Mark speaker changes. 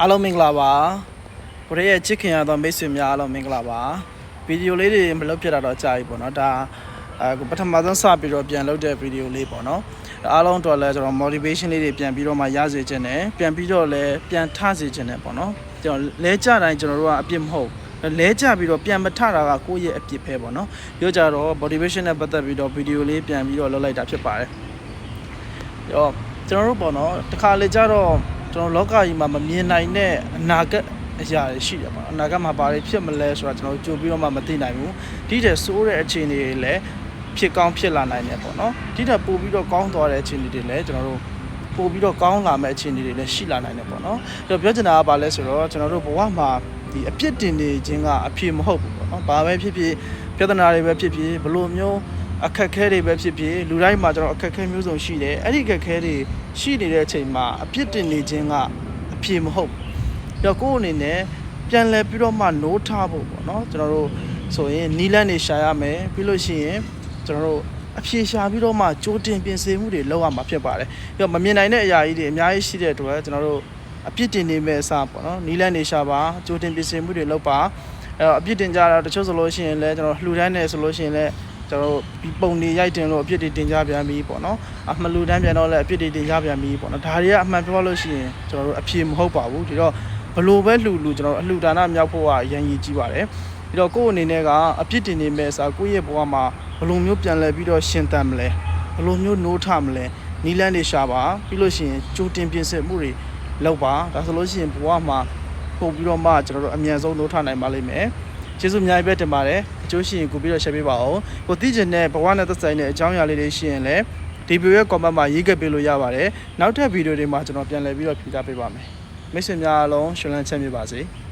Speaker 1: အားလုံးမင်္ဂလာပါကိုရဲရဲ့ချစ်ခင်ရသောမိတ်ဆွေများအားလုံးမင်္ဂလာပါဗီဒီယိုလေးတွေမလုပ်ဖြစ်တာတော့ကြာပြီပေါ့နော်ဒါအဲပထမဆုံးစပြီးတော့ပြန်လုပ်တဲ့ဗီဒီယိုလေးပေါ့နော်အားလုံးတော့လဲကျွန်တော် motivation လေးတွေပြန်ပြီးတော့မှရစေခြင်းနဲ့ပြန်ပြီးတော့လဲပြန်ထစေခြင်းနဲ့ပေါ့နော်ကျွန်တော်လဲကြတိုင်းကျွန်တော်တို့ကအပြစ်မဟုတ်လဲကြပြီးတော့ပြန်မထတာကကိုယ့်ရဲ့အပြစ်ပဲပေါ့နော်ပြောကြတော့ motivation နဲ့ပတ်သက်ပြီးတော့ဗီဒီယိုလေးပြန်ပြီးတော့လုပ်လိုက်တာဖြစ်ပါတယ်ရောကျွန်တော်တို့ပေါ့နော်တခါလေကြတော့ ကျွန်တော်လောကကြီးမှာမမြင်နိုင်တဲ့အနာဂတ်အရာတွေရှိတယ်ပေါ့အနာဂတ်မှာဘာတွေဖြစ်မလဲဆိုတာကျွန်တော်တို့ကြိုပြီးတော့မှမသိနိုင်ဘူးဒီတဲ့ဆိုးတဲ့အခြေအနေတွေလည်းဖြစ်ကောင်းဖြစ်လာနိုင်တယ်ပေါ့နော်ဒီတဲ့ပို့ပြီးတော့ကောင်းသွားတဲ့အခြေအနေတွေလည်းကျွန်တော်တို့ပို့ပြီးတော့ကောင်းလာမဲ့အခြေအနေတွေလည်းရှိလာနိုင်တယ်ပေါ့နော်အဲ့တော့ပြောချင်တာကဘာလဲဆိုတော့ကျွန်တော်တို့ဘဝမှာဒီအပြစ်တင်နေခြင်းကအဖြစ်မဟုတ်ဘူးပေါ့နော်ဘာပဲဖြစ်ဖြစ်ပြဿနာတွေပဲဖြစ်ဖြစ်ဘလို့မျိုး အခက်ခဲတွေပဲဖြစ်ဖြစ်လူတိုင်းမှာကျွန်တော်အခက်ခဲမျိုးစုံရှိတယ်အဲ့ဒီအခက်ခဲတွေရှိနေတဲ့အချိန်မှာအပြစ်တင်နေခြင်းကအဖြစ်မဟုတ်ဘူးပြီးတော့ကိုယ့်အနေနဲ့ပြန်လဲပြီးတော့မှနိုးထားဖို့ပေါ့နော်ကျွန်တော်တို့ဆိုရင်နီလန်းနေရှာရမယ်ပြီးလို့ရှိရင်ကျွန်တော်တို့အဖြေရှာပြီးတော့မှကြိုးတင်ပြင်ဆင်မှုတွေလုပ်ရမှာဖြစ်ပါတယ်ပြီးတော့မမြင်နိုင်တဲ့အရာကြီးတွေအများကြီးရှိတဲ့အတွက်ကျွန်တော်တို့အပြစ်တင်နေမဲ့အစားပေါ့နော်နီလန်းနေရှာပါကြိုးတင်ပြင်ဆင်မှုတွေလုပ်ပါအဲ့တော့အပြစ်တင်ကြတာတချို့ဆိုလို့ရှိရင်လည်းကျွန်တော်လှူဒန်းနေဆိုလို့ရှိရင်လည်း ကျွန်တော်တို့ဒီပုံတွေရိုက်တင်လို့အပြစ်တွေတင်ကြပြန်ပြီပေါ့နော်အမှလူတန်းပြန်တော့လည်းအပြစ်တွေတင်ကြပြန်ပြီပေါ့နော်ဒါတွေကအမှန်ပြောလို့ရှိရင်ကျွန်တော်တို့အဖြေမဟုတ်ပါဘူးဒီတော့ဘလို့ပဲလှူလှူကျွန်တော်တို့အလှူဒါနမြောက်ဖို့ကအရန်ကြီးကြီးပါတယ်ပြီးတော့ကိုယ့်အနေနဲ့ကအပြစ်တင်နေမဲ့အစားကိုယ့်ရဲ့ဘဝမှာဘလို့မျိုးပြန်လဲပြီးတော့ရှင်သန်မလဲဘလို့မျိုးနိုးထမလဲနီလန်းတွေရှာပါပြီးလို့ရှိရင်ကြိုတင်ပြင်ဆင်မှုတွေလုပ်ပါဒါဆိုလို့ရှိရင်ဘဝမှာပို့ပြီးတော့မှကျွန်တော်တို့အမြန်ဆုံးနိုးထနိုင်ပါလိမ့်မယ် ကျေးဇူးအများကြီးပဲတင်ပါတယ်အကျိုးရှိရင်ကိုပြီးတော့ share ပေးပါအောင်ကိုသိချင်တဲ့ဘဝနဲ့သက်ဆိုင်တဲ့အကြောင်းအရာလေးတွေရှိရင်လည်းဒီဗီဒီယိုရဲ့ comment မှာရေးခဲ့ပေးလို့ရပါတယ်နောက်ထပ်ဗီဒီယိုတွေမှာကျွန်တော်ပြန်လည်ပြီးတော့ဖြေကြားပေးပါမယ်မိတ်ဆွေများအားလုံးရှင်လန်းချမ်းမြေပါစေ။